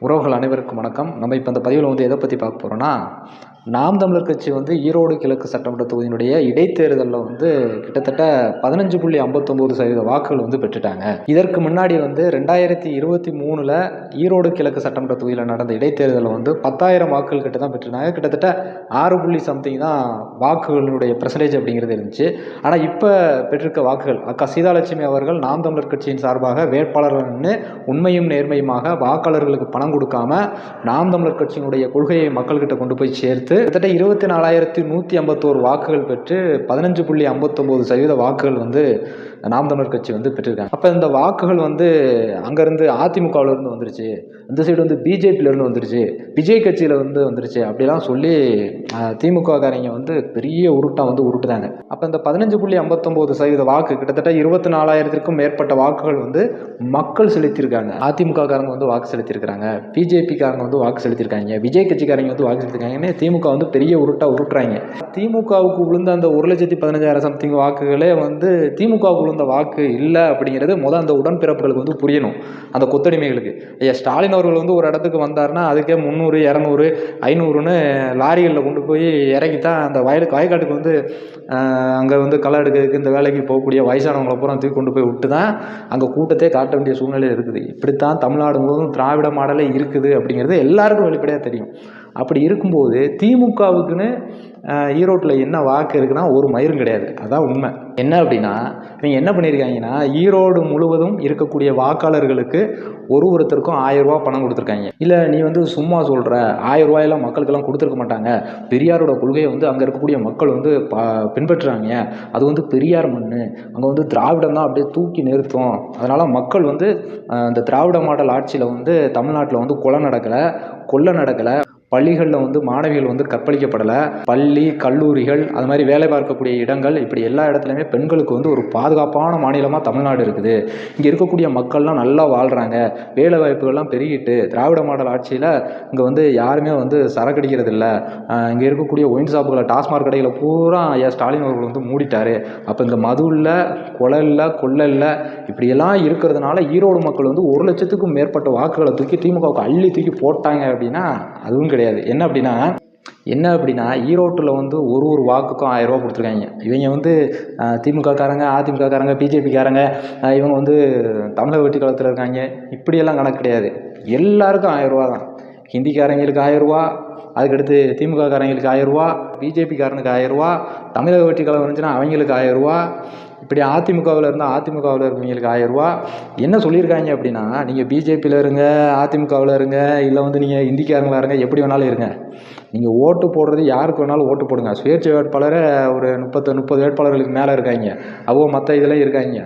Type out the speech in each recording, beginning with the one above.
உறவுகள் அனைவருக்கும் வணக்கம். நம்ம இப்போ இந்த பதிவில் வந்து எதை பற்றி பார்க்க போகிறோன்னா நாம் தமிழர் கட்சி வந்து ஈரோடு கிழக்கு சட்டமன்ற தொகுதியினுடைய இடைத்தேர்தலில் வந்து கிட்டத்தட்ட பதினஞ்சு புள்ளி ஐம்பத்தொம்போது சதவீத வாக்குகள் வந்து பெற்றுட்டாங்க. இதற்கு முன்னாடி வந்து ரெண்டாயிரத்தி இருபத்தி மூணில் ஈரோடு கிழக்கு சட்டமன்ற தொகுதியில் நடந்த இடைத்தேர்தலில் வந்து பத்தாயிரம் வாக்குகள் கிட்ட தான் பெற்றிருந்தாங்க. கிட்டத்தட்ட ஆறு புள்ளி சம்திங் தான் வாக்குகளினுடைய பெர்சன்டேஜ் அப்படிங்கிறது இருந்துச்சு. ஆனால் இப்போ பெற்றிருக்க வாக்குகள் அக்கா சீதாலட்சுமி அவர்கள் நாம் தமிழர் கட்சியின் சார்பாக வேட்பாளர்கள் நின்று உண்மையும் நேர்மையுமாக வாக்காளர்களுக்கு பணம் கொடுக்காம நாம் தமிழர் கட்சியினுடைய கொள்கையை மக்கள்கிட்ட கொண்டு போய் சேர்த்து கிட்டத்தட்ட இருபத்தி நாலாயிரத்தி நூற்றி ஐம்பத்தோரு வாக்குகள் பெற்று பதினஞ்சு புள்ளி ஐம்பத்தொம்போது சதவீத வாக்குகள் வந்து நாம் தமிழர் கட்சி வந்து பெற்றிருக்காங்க. அப்போ இந்த வாக்குகள் வந்து அங்கேருந்து அதிமுகவிலேருந்து வந்துருச்சு. இந்த சைடு வந்து பிஜேபியிலேருந்து வந்துருச்சு. விஜய் கட்சியில் வந்து வந்துருச்சு அப்படிலாம் சொல்லி திமுககாரங்க வந்து பெரிய உருட்டாக வந்து உருட்டுதாங்க அப்போ இந்த பதினஞ்சு புள்ளி ஐம்பத்தொம்போது சதவீத வாக்கு கிட்டத்தட்ட இருபத்தி நாலாயிரத்திற்கும் மேற்பட்ட வாக்குகள் வந்து மக்கள் செலுத்தியிருக்காங்க. அதிமுககாரங்க வந்து வாக்கு செலுத்தியிருக்கிறாங்க. பிஜேபிக்காரங்க வந்து வாக்கு செலுத்தியிருக்காங்க. விஜய் கட்சிக்காரங்க வந்து வாக்கு செலுத்திருக்காங்கன்னு திமுக திமுக வந்து பெரிய உருட்டாக உருட்டுறாங்க. திமுகவுக்கு விழுந்த அந்த ஒரு லட்சத்தி பதினஞ்சாயிரம் சம்திங் வாக்குகளே வந்து திமுகவுக்கு விழுந்த வாக்கு இல்லை அப்படிங்கிறது முதல் அந்த உடன்பிறப்புகளுக்கு வந்து புரியணும். அந்த கொத்தடிமைகளுக்கு. ஐயா ஸ்டாலின் அவர்கள் வந்து ஒரு இடத்துக்கு வந்தாருன்னா அதுக்கே முந்நூறு இரநூறு ஐநூறுன்னு லாரிகளில் கொண்டு போய் இறக்கி தான் அந்த வயலுக்கு வயக்காட்டுக்கு வந்து அங்கே வந்து களை எடுக்கிறதுக்கு இந்த வேலைக்கு போகக்கூடிய வயசானவங்களை பூரா தூக்கி கொண்டு போய் விட்டு தான் அங்கே கூட்டத்தை காட்ட வேண்டிய சூழ்நிலை இருக்குது. இப்படித்தான் தமிழ்நாடு முழுவதும் திராவிட மாடலே இருக்குது அப்படிங்கிறது எல்லாருக்கும் வெளிப்படையாக தெரியும். அப்படி இருக்கும்போது திமுகவுக்குன்னு ஈரோட்டில் என்ன வாக்கு இருக்குன்னா ஒரு மயிரும் கிடையாது. அதான் உண்மை. என்ன அப்படின்னா நீங்கள் என்ன பண்ணியிருக்காங்கன்னா ஈரோடு முழுவதும் இருக்கக்கூடிய வாக்காளர்களுக்கு ஒரு ஒருத்தருக்கும் ஆயிரம் பணம் கொடுத்துருக்காங்க. இல்லை நீ வந்து சும்மா சொல்கிற ஆயிரம் மக்களுக்கெல்லாம் கொடுத்துருக்க மாட்டாங்க. பெரியாரோட கொள்கையை வந்து அங்கே இருக்கக்கூடிய மக்கள் வந்து ப பின்பற்றுறாங்க. அது வந்து பெரியார் மண் அங்கே வந்து திராவிடம் தான் அப்படியே தூக்கி நிறுத்தும். அதனால் மக்கள் வந்து இந்த திராவிட மாடல் ஆட்சியில் வந்து தமிழ்நாட்டில் வந்து கொலை நடக்கலை கொள்ளை நடக்கலை. பள்ளிகளில் வந்து மாணவிகள் வந்து கற்பழிக்கப்படலை. பள்ளி கல்லூரிகள் அது மாதிரி வேலை பார்க்கக்கூடிய இடங்கள் இப்படி எல்லா இடத்துலையுமே பெண்களுக்கு வந்து ஒரு பாதுகாப்பான மாநிலமாக தமிழ்நாடு இருக்குது. இங்கே இருக்கக்கூடிய மக்கள்லாம் நல்லா வாழ்கிறாங்க வேலை வாய்ப்புகள்லாம் பெருகிட்டு திராவிட மாடல் ஆட்சியில் இங்கே வந்து யாருமே வந்து சரக்கடிக்கிறது இல்லை. இங்கே இருக்கக்கூடிய ஒயின் ஷாப்புகளை டாஸ்மாக் கடைகளை பூரா ஐயா ஸ்டாலின் அவர்கள் வந்து மூடிட்டார். அப்போ இந்த மது இல்லை கொலை இல்லை கொள்ளை இல்லை இப்படியெல்லாம் இருக்கிறதுனால ஈரோடு மக்கள் வந்து ஒரு லட்சத்துக்கும் மேற்பட்ட வாக்குகளை தூக்கி திமுகவுக்கு அள்ளி தூக்கி போட்டாங்க அப்படின்னா அதுவும் கிடையாது. என்ன அப்படின்னா என்ன அப்படின்னா ஈரோட்டில் வந்து ஒரு ஒரு வாக்குக்கும் ஆயிரம் ரூபா கொடுத்துருக்காங்க. இவங்க வந்து திமுககாரங்க அதிமுககாரங்க பிஜேபிக்காரங்க இவங்க வந்து தமிழக வெட்டி காலத்தில் இருக்காங்க. இப்படியெல்லாம் கணக்கு கிடையாது. எல்லாருக்கும் ஆயிரரூவா தான். ஹிந்திக்காரங்களுக்கு ஆயிரரூவா அதுக்கடுத்து திமுககாரங்களுக்கு ஆயிரரூவா பிஜேபிக்காரனுக்கு ஆயிரரூவா தமிழக வெட்டி கழகம் இருந்துச்சுன்னா அவங்களுக்கு ஆயிரரூவா இப்படி அதிமுகவில் இருந்தால் அதிமுகவில் இருக்கவங்களுக்கு ஆயரூவா என்ன சொல்லியிருக்காங்க அப்படின்னா நீங்கள் பிஜேபியில் இருங்க அதிமுகவில் இருங்க இல்லை வந்து நீங்கள் இந்திக்காரங்களாக இருங்க எப்படி வேணாலும் இருங்க. நீங்கள் ஓட்டு போடுறது யாருக்கு வேணாலும் ஓட்டு போடுங்க. சுயேட்சை வேட்பாளரை ஒரு முப்பத்து முப்பது வேட்பாளர்களுக்கு மேலே இருக்காங்க. அவ்வளோ மற்ற இதெல்லாம் இருக்காங்க.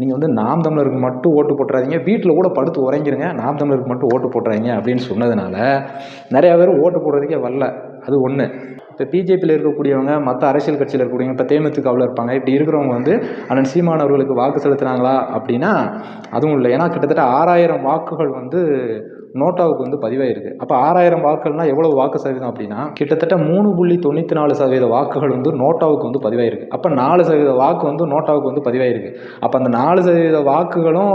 நீங்கள் வந்து நாம் தமிழருக்கு மட்டும் ஓட்டு போட்டுறாதீங்க. வீட்டில் கூட படுத்து உறங்கிருங்க நாம் தமிழருக்கு மட்டும் ஓட்டு போட்டுறாங்க அப்படின்னு சொன்னதுனால நிறையா பேர் ஓட்டு போடுறதுக்கே வரல. அது ஒன்று இப்போ பிஜேபியில் இருக்கக்கூடியவங்க மற்ற அரசியல் கட்சியில் இருக்கக்கூடியவங்க இப்போ தேமுதிகவில் இருப்பாங்க. இப்படி இருக்கிறவங்க வந்து அண்ணன் சீமான் அவர்களுக்கு வாக்கு செலுத்துனாங்களா அப்படின்னா அதுவும் இல்லை. ஏன்னா கிட்டத்தட்ட ஆறாயிரம் வாக்குகள் வந்து நோட்டாவுக்கு வந்து பதிவாயிருக்கு. அப்போ ஆறாயிரம் வாக்குகள்னா எவ்வளோ வாக்கு சதவீதம் அப்படின்னா கிட்டத்தட்ட மூணு புள்ளி தொண்ணூற்றி நாலு சதவீத வாக்குகள் வந்து நோட்டாவுக்கு வந்து பதிவாயிருக்கு. அப்போ நாலு சதவீத வாக்கு வந்து நோட்டாவுக்கு வந்து பதிவாயிருக்கு. அப்போ அந்த நாலு சதவீத வாக்குகளும்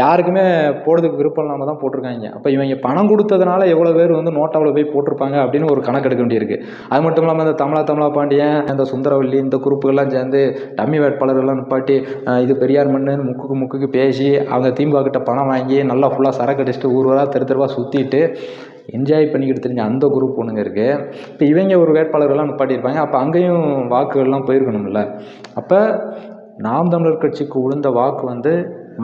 யாருக்குமே போடுறதுக்கு விருப்பம் இல்லாமல் தான் போட்டிருக்காங்க. அப்போ இவங்க பணம் கொடுத்ததுனால எவ்வளோ பேர் வந்து நோட்டாவில் போய் போட்டிருப்பாங்க அப்படின்னு ஒரு கணக்கு எடுக்க வேண்டியிருக்கு. அது மட்டும் இல்லாமல் இந்த தமிழா தமிழா பாண்டியன் இந்த சுந்தரவல்லி இந்த குரூப்புகள்லாம் சேர்ந்து டம்மி வேட்பாளர்கள்லாம் நிப்பாட்டி இது பெரியார் மண்ணுன்னு முக்குக்கு முக்குக்கு பேசி அவங்க திமுக கிட்ட பணம் வாங்கி நல்லா ஃபுல்லாக சரக்கு அடிச்சுட்டு ஊர்வ ஊராக தெரு தெருவாக சுற்றிட்டு என்ஜாய் பண்ணிக்கிட்டு தெரிஞ்ச அந்த குரூப் ஒன்றுங்க இருக்குது இப்போ இவங்க ஒரு வேட்பாளர்கள்லாம் நிப்பாட்டியிருப்பாங்க அப்போ அங்கேயும் வாக்குகள்லாம் போயிருக்கணும்ல. அப்போ நாம் தமிழர் கட்சிக்கு உழுந்த வாக்கு வந்து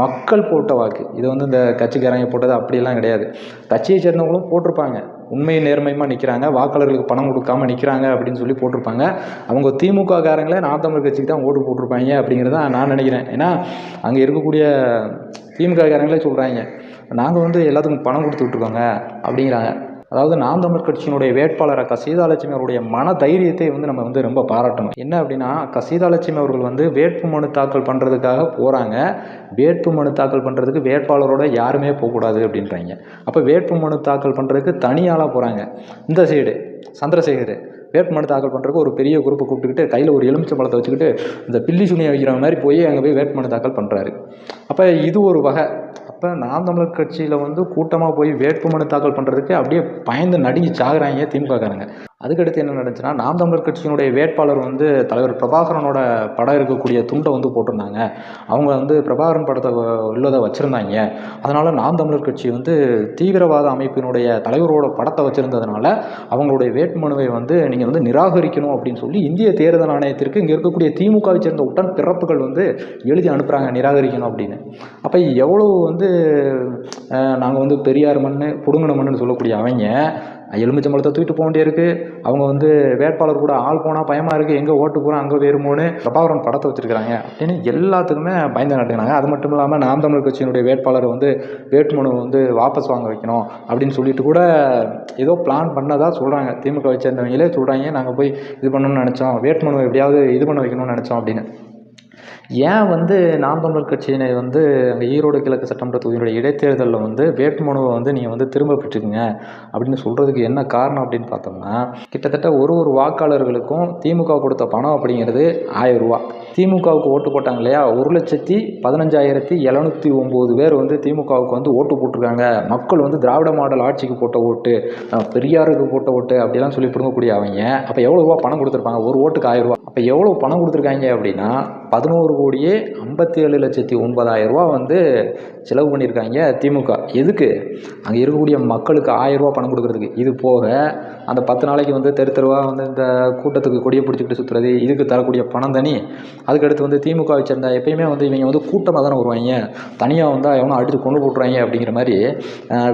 மக்கள் போட்ட வாக்கு. இது வந்து இந்த கட்சிக்காரங்க போட்டது அப்படியெல்லாம் கிடையாது. கட்சியை சேர்ந்தவங்களும் போட்டிருப்பாங்க. உண்மை நேர்மையமாக நிற்கிறாங்க வாக்காளர்களுக்கு பணம் கொடுக்காம நிற்கிறாங்க அப்படின்னு சொல்லி போட்டிருப்பாங்க. அவங்க திமுக காரங்களே நாம் தமிழ் கட்சிக்கு தான் ஓட்டு போட்டிருப்பாங்க அப்படிங்கிறத நான் நினைக்கிறேன். ஏன்னா அங்கே இருக்கக்கூடிய திமுக காரங்களே சொல்கிறாங்க நாங்கள் வந்து எல்லாத்துக்கும் பணம் கொடுத்து விட்ருக்கோங்க அப்படிங்கிறாங்க. அதாவது நாம் தமிழ் கட்சியினுடைய வேட்பாளர் அக்கா சீதாலட்சுமி அவருடைய மன தைரியத்தை வந்து நம்ம வந்து ரொம்ப பாராட்டணும். என்ன அப்படின்னா அக்கா சீதாலட்சுமி அவர்கள் வந்து வேட்பு மனு தாக்கல் பண்ணுறதுக்காக போகிறாங்க வேட்பு மனு தாக்கல் பண்ணுறதுக்கு வேட்பாளரோட யாருமே போகக்கூடாது அப்படின்றாங்க. அப்போ வேட்பு மனு தாக்கல் பண்ணுறதுக்கு தனியாளாக போகிறாங்க இந்த சைடு சந்திரசேகர் வேட்புமனு தாக்கல் பண்ணுறதுக்கு ஒரு பெரிய குரூப்பை கூப்பிட்டுக்கிட்டு கையில் ஒரு எலுமிச்சை பழத்தை வச்சுக்கிட்டு இந்த பில்லி சுனியை வைக்கிற மாதிரி போய் அங்கே போய் வேட்புமனு தாக்கல் பண்ணுறாரு அப்போ இது ஒரு வகை. அப்போ நாம் தமிழர் கட்சியில் வந்து கூட்டமாக போய் வேட்புமனு தாக்கல் பண்ணுறதுக்கு அப்படியே பயந்து நடுங்கி சாகுறாங்க திமுககாரங்க. அதுக்கடுத்து என்ன நடந்துச்சுன்னா நாம் தமிழர் கட்சியினுடைய வேட்பாளர் வந்து தலைவர் பிரபாகரனோட படம் இருக்கக்கூடிய துண்டை வந்து போட்டிருந்தாங்க. அவங்க வந்து பிரபாகரன் படத்தை வ- உள்ளதை வச்சுருந்தாங்க. அதனால் நாம் தமிழர் கட்சி வந்து தீவிரவாத அமைப்பினுடைய தலைவரோட படத்தை வச்சுருந்ததுனால அவங்களுடைய வேட்புமனுவை வந்து நீங்கள் வந்து நிராகரிக்கணும் அப்படின்னு சொல்லி இந்திய தேர்தல் ஆணையத்திற்கு இங்கே இருக்கக்கூடிய திமுகவை சேர்ந்த உடன் பிறப்புகள் வந்து எழுதி அனுப்புகிறாங்க நிராகரிக்கணும் அப்படின்னு. அப்போ எவ்வளோ வந்து நாங்கள் வந்து பெரியார் மண் புடுங்கின மண்ணுன்னு சொல்லக்கூடிய அவங்க எலுமிச்சம்பழத்தை தூக்கிட்டு போக வேண்டியிருக்கு. அவங்க வந்து வேட்பாளர் கூட ஆள் போனால் பயமாக இருக்குது எங்கே ஓட்டு போகிறோம் அங்கே வேறுமோன்னு பிரபாகரன் படத்தை வச்சுருக்காங்க அப்படின்னு எல்லாத்துக்குமே பயந்து நட்டுக்கிறாங்க அது மட்டும் இல்லாமல் நாம் தமிழர் கட்சியினுடைய வேட்பாளர் வந்து வேட்புமனு வந்து வாபஸ் வாங்க வைக்கணும் அப்படின்னு சொல்லிட்டு கூட ஏதோ பிளான் பண்ணதாக சொல்கிறாங்க திமுக வச்சிருந்தவங்களே சொல்கிறாங்க நாங்கள் போய் இது பண்ணணும்னு நினச்சோம். வேட்புமனு எப்படியாவது இது பண்ண வைக்கணும்னு நினச்சோம் அப்படின்னு. ஏன் வந்து நாம் தமிழர் கட்சியினை வந்து அங்கே ஈரோடு கிழக்கு சட்டமன்ற தொகுதியினுடைய இடைத்தேர்தலில் வந்து வேட்புமனுவை வந்து நீங்கள் வந்து திரும்ப பெற்றுக்குங்க அப்படின்னு சொல்கிறதுக்கு என்ன காரணம் அப்படின்னு பார்த்தோம்னா கிட்டத்தட்ட ஒரு ஒரு வாக்காளர்களுக்கும் திமுக கொடுத்த பணம் அப்படிங்கிறது ஆயிரம் ரூபா. திமுகவுக்கு ஓட்டு போட்டாங்க இல்லையா? ஒரு லட்சத்தி பதினஞ்சாயிரத்தி எழுநூற்றி ஒம்பது பேர் வந்து திமுகவுக்கு வந்து ஓட்டு போட்டிருக்காங்க. மக்கள் வந்து திராவிட மாடல் ஆட்சிக்கு போட்ட ஓட்டு பெரியாருக்கு போட்ட ஓட்டு அப்படிலாம் சொல்லி பிடுங்கக்கூடிய அவங்க. அப்போ எவ்வளோ ரூபா பணம் கொடுத்துருப்பாங்க? ஒரு ஓட்டுக்கு ஆயிரம் ரூபா. அப்போ எவ்வளோ பணம் கொடுத்துருக்காங்க அப்படின்னா பதினோரு கோடியே ஐம்பத்தி ஏழு லட்சத்தி ஒன்பதாயிரரூவா வந்து செலவு பண்ணியிருக்காங்க திமுக. எதுக்கு? அங்கே இருக்கக்கூடிய மக்களுக்கு ஆயிரம் பணம் கொடுக்குறதுக்கு. இது போக அந்த பத்து நாளைக்கு வந்து தெரு தெருவாக வந்து இந்த கூட்டத்துக்கு கொடியை பிடிச்சிக்கிட்டு சுற்றுறது இதுக்கு தரக்கூடிய பணம் தனி. அதுக்கடுத்து வந்து திமுக வச்சுருந்தா எப்பயுமே வந்து இவங்க வந்து கூட்டமாக தானே வருவாங்க. தனியாக வந்தால் எவனோ அடித்து கொண்டு போட்டுருவாங்க அப்படிங்கிற மாதிரி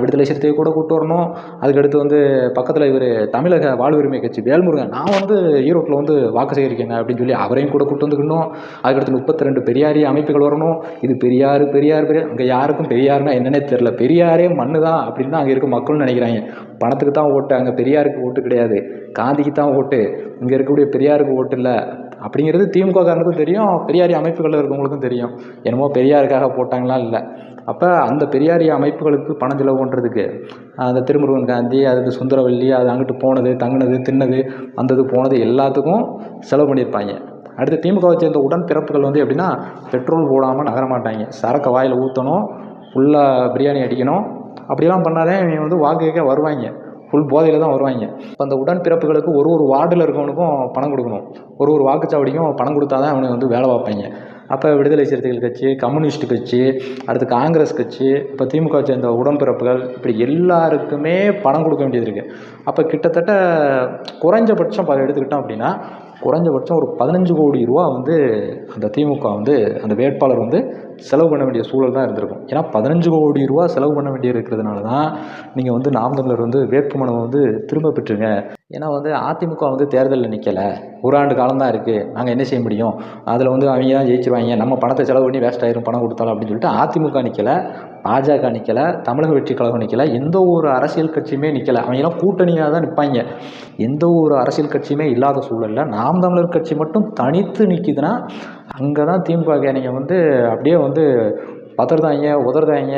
விடுதலை சிறுத்தை கூட கூட்டு வரணும். அதுக்கடுத்து வந்து பக்கத்தில் இவர் தமிழக வாழ்வுரிமை கட்சி வேல்முருகன். நான் வந்து ஈரோட்டில் வந்து வாக்கு சேகரிக்கேங்க அப்படின்னு சொல்லி அவரையும் கூட கூட்டு வந்துக்கணும். அதுக்கடுத்து முப்பத்தி ரெண்டு பெரியாரிய அமைப்புகள் வரணும். இது பெரியார் பெரியார் பெரியார். அங்கே யாருக்கும் பெரியாருன்னா என்னன்னே தெரில பெரியாரே மண்ணு தான் அப்படின்னு தான் அங்கே இருக்க மக்கள்னு நினைக்கிறாங்க. பணத்துக்கு தான் ஓட்டு அங்கே பெரியாருக்கு ஓட்டு கிடையாது. காந்திக்கு தான் ஓட்டு. இங்கே இருக்கக்கூடிய பெரியாருக்கு ஓட்டு இல்லை. அப்படிங்கிறது திமுக காரனுக்கும் தெரியும். பெரியாரி அமைப்புகளில் இருக்கவங்களுக்கும் தெரியும். என்னமோ பெரியாருக்காக போட்டாங்களா இல்லை. அப்போ அந்த பெரியாரிய அமைப்புகளுக்கு பணம் செலவு பண்ணுறதுக்கு அந்த திருமுருகன் காந்தி அது சுந்தரவல்லி அது அங்கிட்டு போனது தங்குனது தின்னது வந்தது போனது எல்லாத்துக்கும் செலவு பண்ணியிருப்பாங்க. அடுத்து திமுகவை சேர்ந்த உடன் பிறப்புகள் வந்து எப்படின்னா பெட்ரோல் போடாமல் நகரமாட்டாங்க சரக்கை வாயில் ஊற்றணும் ஃபுல்லாக பிரியாணி அடிக்கணும். அப்படிலாம் பண்ணாலே இவங்க வந்து வாக்கு வருவாங்க. ஃபுல் போதையில் தான் வருவாங்க. இப்போ அந்த உடன் பிறப்புகளுக்கு ஒரு ஒரு வார்டில் இருக்கவனுக்கும் பணம் கொடுக்கணும். ஒரு ஒரு வாக்குச்சாவடிக்கும் பணம் கொடுத்தா தான் அவனுக்கு வந்து வேலை பார்ப்பாங்க. அப்போ விடுதலை சிறுத்தைகள் கட்சி கம்யூனிஸ்ட் கட்சி அடுத்து காங்கிரஸ் கட்சி இப்போ திமுக சேர்ந்த உடன்பிறப்புகள் இப்படி எல்லாருக்குமே பணம் கொடுக்க வேண்டியது இருக்குது அப்போ கிட்டத்தட்ட குறைஞ்சபட்சம் பல எடுத்துக்கிட்டோம் அப்படின்னா குறைஞ்சபட்சம் ஒரு பதினஞ்சு கோடி ரூபா வந்து அந்த திமுக வந்து அந்த வேட்பாளர் வந்து செலவு பண்ண வேண்டிய சூழல் தான் இருந்திருக்கும். ஏன்னா பதினஞ்சு கோடி ரூபா செலவு பண்ண வேண்டிய இருக்கிறதுனால தான் நீங்கள் வந்து நாம் தமிழர் வந்து வேட்புமனுவை வந்து திரும்ப பெற்றுங்க. ஏன்னா வந்து அதிமுக வந்து தேர்தலில் நிற்கலை ஒரு ஆண்டு காலம் தான் இருக்குது நாங்கள் என்ன செய்ய முடியும்? அதில் வந்து அவங்க தான் ஜெயிச்சிருவாங்க? நம்ம பணத்தை செலவு பண்ணி வேஸ்ட் ஆயிரும் பணம் கொடுத்தாலும் அப்படின்னு சொல்லிட்டு அதிமுக நிற்கலை பாஜக நிற்கலை தமிழக வெற்றி கழகம் நிற்கலை எந்த ஒரு அரசியல் கட்சியுமே நிற்கலை அவங்கெல்லாம் கூட்டணியாக தான் நிற்பாங்க எந்த ஒரு அரசியல் கட்சியுமே இல்லாத சூழலில் நாம் தமிழர் கட்சி மட்டும் தனித்து நிற்கிதுன்னா அங்கே தான் திமுக நீங்கள் வந்து அப்படியே வந்து பதறுதாங்க உதறுதாங்க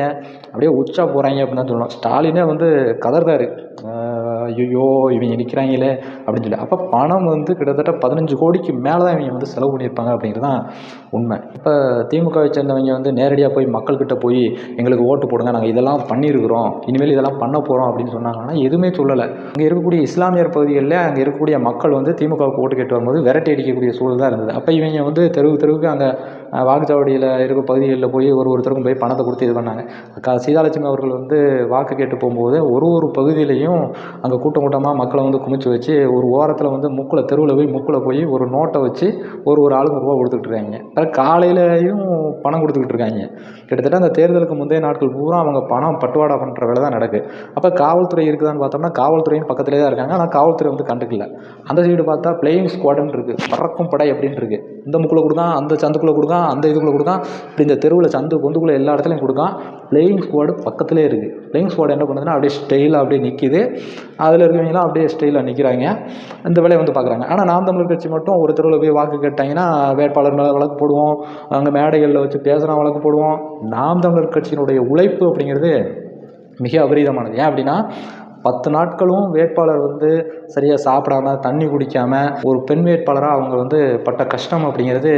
அப்படியே உச்சா போகிறாங்க அப்படின்னு தான் சொல்லணும். ஸ்டாலினே வந்து கதர்தாரு ஐயோ இவங்க நிற்கிறாங்களே அப்படின்னு சொல்லி. அப்போ பணம் வந்து கிட்டத்தட்ட பதினஞ்சு கோடிக்கு மேலே தான் இவங்க வந்து செலவு பண்ணியிருப்பாங்க அப்படிங்கிறது தான் உண்மை. இப்போ திமுகவை சேர்ந்தவங்க வந்து நேரடியாக போய் மக்கள்கிட்ட போய் எங்களுக்கு ஓட்டு போடுங்க நாங்கள் இதெல்லாம் பண்ணியிருக்கிறோம் இனிமேல் இதெல்லாம் பண்ண போகிறோம் அப்படின்னு சொன்னாங்கன்னா எதுவுமே சொல்லலை. அங்கே இருக்கக்கூடிய இஸ்லாமியர் பகுதிகளில் அங்கே இருக்கக்கூடிய மக்கள் வந்து திமுகவுக்கு ஓட்டு கேட்டு வரும்போது விரட்டி அடிக்கக்கூடிய சூழல் தான் இருந்தது. அப்போ இவங்க வந்து தெருவு தெருவுக்கு அங்கே வாக்குச்சாவடியில் இருக்க பகுதிகளில் போய் ஒரு ஒருத்தருக்கும் போய் பணத்தை கொடுத்து இது பண்ணாங்க. சீதாலட்சுமி அவர்கள் வந்து வாக்கு கேட்டு போகும்போது ஒரு ஒரு பகுதியிலையும் அங்கே கூட்டம் கூட்டமாக மக்களை வந்து குமிச்சு வச்சு ஒரு ஓரத்தில் வந்து முக்கில் தெருவில் போய் முக்கில் போய் ஒரு நோட்டை வச்சு ஒரு ஒரு ஆளுக்கு ரூபா கொடுத்துக்கிட்டு இருக்காங்க. அப்புறம் காலையிலையும் பணம் கொடுத்துக்கிட்டு இருக்காங்க. கிட்டத்தட்ட அந்த தேர்தலுக்கு முந்தைய நாட்கள் பூரா அவங்க பணம் பட்டுவாடா பண்ணுற வேலை தான் நடக்குது அப்போ காவல்துறை இருக்குதான்னு பார்த்தோம்னா காவல்துறையும் பக்கத்துலேயே தான் இருக்காங்க. ஆனால் காவல்துறை வந்து கண்டுக்கல. அந்த சைடு பார்த்தா பிளேயிங் ஸ்குவாடுன்னு இருக்குது பறக்கும் படை அப்படின்னு இருக்குது இந்த முக்கில் கொடுக்கான் அந்த சந்துக்குள்ளே கொடுக்கான் அந்த இதுக்குள்ளே கொடுக்கான். இப்படி இந்த தெருவில் சந்து பொந்துக்குள்ளே எல்லா இடத்துலையும் கொடுக்கான். பிளேயிங் ஸ்குவாடு பக்கத்துலேயே இருக்குது பிளேயிங் ஸ்குவாடு என்ன பண்ணுதுன்னா அப்படியே ஸ்டைலாக அப்படியே நிற்கிது அதில் இருக்கவங்களாம் அப்படியே ஸ்டைலாக நிற்கிறாங்க இந்த வேலையை வந்து பார்க்குறாங்க. ஆனால் நாம் தமிழர் கட்சி மட்டும் ஒரு தெருவில் போய் வாக்கு கேட்டாங்கன்னா வேட்பாளர் மேலே வழக்கு போடுவோம். அங்கே மேடைகளில் வச்சு பேசுகிற வழக்கு போடுவோம். நாம் தமிழர் கட்சியினுடைய உழைப்பு அப்படிங்கிறது மிக அபரீதமானது. ஏன் அப்படின்னா பத்து நாட்களும் வேட்பாளர் வந்து சரியாக சாப்பிடாம தண்ணி குடிக்காம ஒரு பெண் வேட்பாளராக அவங்க வந்து பட்ட கஷ்டம் அப்படிங்கிறது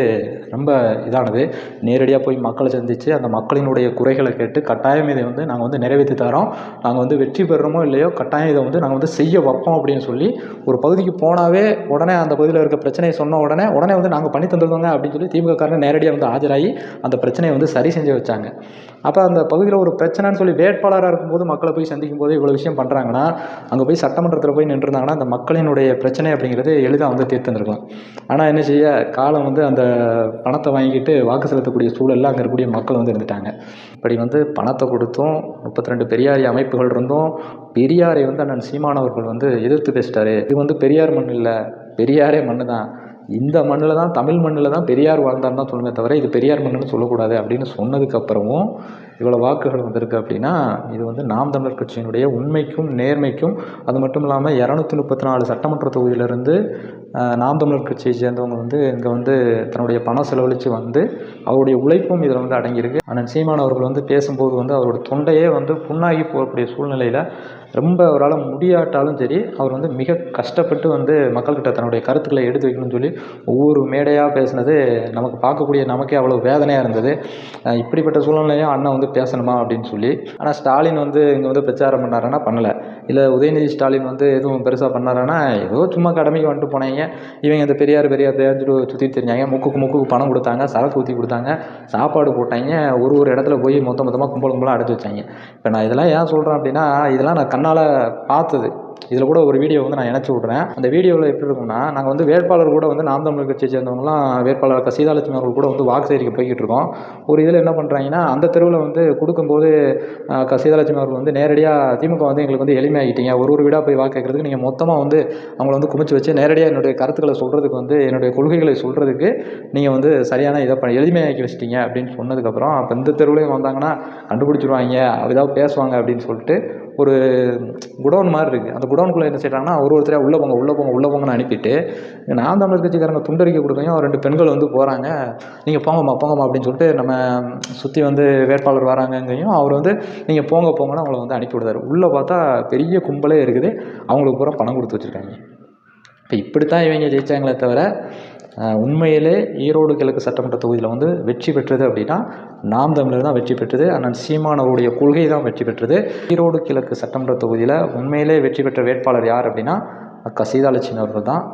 ரொம்ப இதானது. நேரடியாக போய் மக்களை சந்தித்து அந்த மக்களினுடைய குறைகளை கேட்டு கட்டாயம் இதை வந்து நாங்கள் வந்து நிறைவேற்றி தரோம். நாங்கள் வந்து வெற்றி பெறுறோமோ இல்லையோ கட்டாயம் இதை வந்து நாங்கள் வந்து செய்ய வைப்போம் அப்படின்னு சொல்லி ஒரு பகுதிக்கு போனாவே உடனே அந்த பகுதியில் இருக்க பிரச்சனையை சொன்ன உடனே உடனே வந்து நாங்கள் பண்ணி தந்துடுவோங்க அப்படின்னு சொல்லி திமுக நேரடியாக வந்து ஆஜராகி அந்த பிரச்சனையை வந்து சரி செஞ்சு வச்சாங்க. அப்போ அந்த பகுதியில் ஒரு பிரச்சனைன்னு சொல்லி வேட்பாளராக இருக்கும்போது மக்களை போய் சந்திக்கும் போது இவ்வளோ விஷயம் பண்ணுறாங்க பண்ணுறாங்கன்னா அங்கே போய் சட்டமன்றத்தில் போய் நின்றுருந்தாங்கன்னா அந்த மக்களினுடைய பிரச்சனை அப்படிங்கிறது எளிதாக வந்து தீர்த்துருந்துருக்கலாம் ஆனால் என்ன செய்ய காலம் வந்து அந்த பணத்தை வாங்கிட்டு வாக்கு செலுத்தக்கூடிய சூழலில் அங்கே இருக்கக்கூடிய மக்கள் வந்து இருந்துட்டாங்க. இப்படி வந்து பணத்தை கொடுத்தும் முப்பத்தி ரெண்டு பெரியாரி அமைப்புகள் இருந்தும் பெரியாரை வந்து அண்ணன் சீமானவர்கள் வந்து எதிர்த்து பேசிட்டாரு. இது வந்து பெரியார் மண் இல்லை பெரியாரே மண்ணு தான். இந்த மண்ணில் தான் தமிழ் மண்ணில் தான் பெரியார் வாழ்ந்தார்னு தான் சொல்லணுமே தவிர இது பெரியார் மண்ணுன்னு சொல்லக்கூடாது அப்படின்னு சொன்னதுக்கப்புறமும் இவ்வளோ வாக்குகள் வந்திருக்கு அப்படின்னா இது வந்து நாம் தமிழர் கட்சியினுடைய உண்மைக்கும் நேர்மைக்கும் அது மட்டும் இல்லாமல் இரநூத்தி முப்பத்தி நாலு சட்டமன்ற தொகுதியிலிருந்து நாம் தமிழர் கட்சியை சேர்ந்தவங்க வந்து இங்கே வந்து தன்னுடைய பணம் செலவழித்து வந்து அவருடைய உழைப்பும் இதில் வந்து அடங்கியிருக்கு. அண்ணன் சீமான் அவர்கள் வந்து பேசும்போது வந்து அவரோட தொண்டையே வந்து புண்ணாகி போகக்கூடிய சூழ்நிலையில் ரொம்ப அவரால் முடியாட்டாலும் சரி அவர் வந்து மிக கஷ்டப்பட்டு வந்து மக்கள்கிட்ட தன்னுடைய கருத்துக்களை எடுத்து வைக்கணும்னு சொல்லி ஒவ்வொரு மேடையாக பேசினது நமக்கு பார்க்கக்கூடிய நமக்கே அவ்வளோ வேதனையாக இருந்தது. இப்படிப்பட்ட சூழ்நிலையும் அண்ணன் வந்து பேசணுமா அப்படின்னு சொல்லி. ஆனால் ஸ்டாலின் வந்து இங்கே வந்து பிரச்சாரம் பண்ணாருன்னா பண்ணலை. இல்லை உதயநிதி ஸ்டாலின் வந்து எதுவும் பெருசாக பண்ணாருன்னா ஏதோ சும்மா கடமைக்கு வந்துட்டு போனாங்க. இவங்க இந்த பெரியார் பெரியார் பெரியார் சுற்றி தெரிஞ்சாங்க. முக்குக்கு முக்குக்கு பணம் கொடுத்தாங்க சரக்கு ஊற்றி கொடுத்தாங்க சாப்பாடு போட்டாங்க ஒரு ஒரு இடத்துல போய் மொத்த மொத்தமாக கும்பல் கும்பலாக அடைச்சி வச்சாங்க. இப்போ நான் இதெல்லாம் ஏன் சொல்கிறேன் அப்படின்னா இதெல்லாம் நான் கண்ணால் பார்த்தது. இதில் கூட ஒரு வீடியோ வந்து நான் இணைச்சி விட்றேன். அந்த வீடியோவில் எப்படி இருக்கும்னா நாங்கள் வந்து வேட்பாளர் கூட வந்து நாம் தமிழ் கட்சியை சேர்ந்தவங்களாம் வேட்பாளர் சீதாலட்சுமி அவர்கள் கூட வந்து வாக்கு சேகரிக்க போய்கிட்டு இருக்கோம். ஒரு இதில் என்ன பண்ணுறாங்கன்னா அந்த தெருவில் வந்து கொடுக்கும்போது சீதாலட்சுமி அவர்கள் வந்து நேரடியாக திமுக வந்து எங்களுக்கு வந்து எளிமையாகிட்டீங்க. ஒரு ஒரு வீடாக போய் வாக்கு கேட்கறதுக்கு நீங்கள் மொத்தமாக வந்து அவங்கள வந்து குமிச்சு வச்சு நேரடியாக என்னுடைய கருத்துக்களை சொல்கிறதுக்கு வந்து என்னுடைய கொள்கைகளை சொல்கிறதுக்கு நீங்கள் வந்து சரியான இதை பண்ண எளிமையாக்கி வச்சிட்டீங்க அப்படின்னு சொன்னதுக்கப்புறம் அப்போ இந்த தெருவுலையும் வந்தாங்கன்னா கண்டுபிடிச்சிருவாங்க ஏதாவது பேசுவாங்க அப்படின்னு சொல்லிட்டு ஒரு குடோன் மாதிரி இருக்குது அந்த குடோனுக்குள்ளே என்ன செய்கிறாங்கன்னா ஒரு ஒருத்தரையாக உள்ளே போங்க உள்ளே போங்க உள்ளே போங்கன்னு அனுப்பிட்டு இங்க நாம் தமிழர் கட்சிக்காரங்க துண்டறிக்கை கொடுக்கையும் ரெண்டு பெண்கள் வந்து போகிறாங்க நீங்கள் போங்கம்மா போங்கம்மா அப்படின்னு சொல்லிட்டு நம்ம சுற்றி வந்து வேட்பாளர் வராங்கங்கையும் அவர் வந்து நீங்கள் போங்க போங்கன்னு அவங்கள வந்து அனுப்பி விடுறாரு உள்ளே பார்த்தா பெரிய கும்பலே இருக்குது. அவங்களுக்கு பூரா பணம் கொடுத்து வச்சுருக்காங்க. இப்போ இப்படித்தான் இவங்க ஜெயிச்சாங்களே தவிர உண்மையிலே ஈரோடு கிழக்கு சட்டமன்ற தொகுதியில் வந்து வெற்றி பெற்றது அப்படின்னா நாம் தமிழர் தான் வெற்றி பெற்றது அண்ணன் சீமானவருடைய கொள்கை தான் வெற்றி பெற்றது. ஈரோடு கிழக்கு சட்டமன்ற தொகுதியில் உண்மையிலே வெற்றி பெற்ற வேட்பாளர் யார் அப்படின்னா அக்கா சீதாலட்சுமி அவர்கள் தான்.